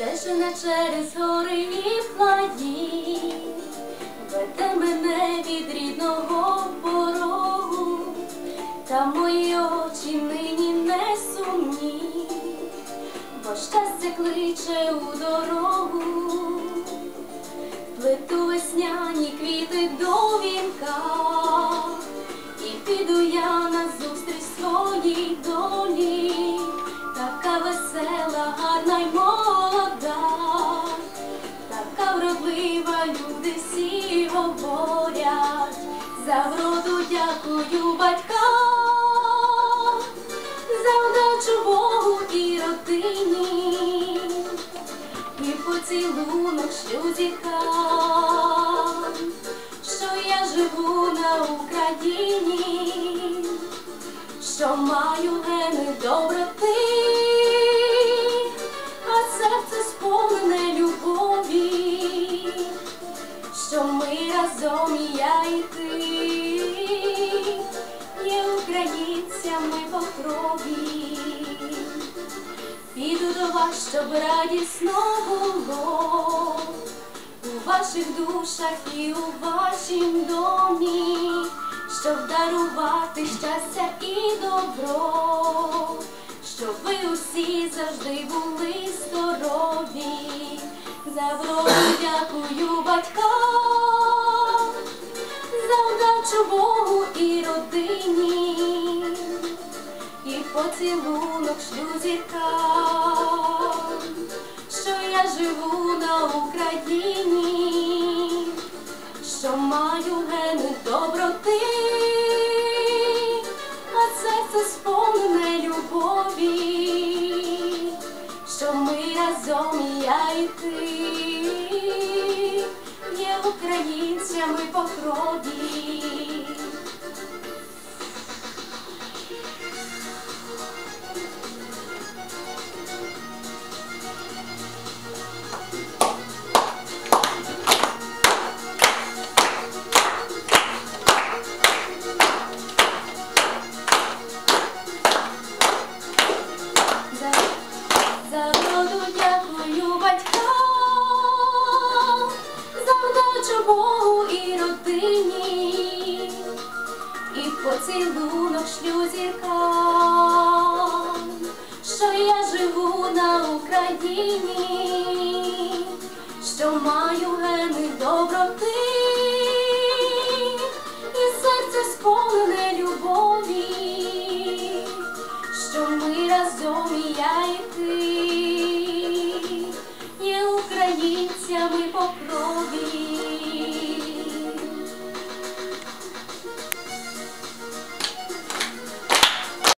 Стежина через гори і плаї, веде мене від рідного порогу, та мої очі нині не сумні, бо щастя кличе у дорогу, плету весняні квіти до вінка, і піду я на зустріч своїй долі, така весела, гарна й молода, говорять, за вроду дякую батькам, за удачу Богу і родині, і поцілунок шлюзіка, що я живу на Україні, що маю гени доброти, разом і я і ти. Є українцями по крові. Піду до вас, щоб радісно було. У ваших душах і у вашім домі, щоб дарувати щастя і добро, щоб ви усі завжди були здорові. За дякую батькам, за Богу і родині. І поцілунок шлюзіка, що я живу на Україні, що маю гени доброти, а серце сповнене любові, що ми разом і я і ти українцями по крові. І родині, і поцілунок шлюзікам, що я живу на Україні, що маю гени доброти, і серце сповнене любові що ми разом і я і ти. Є українцями по крові.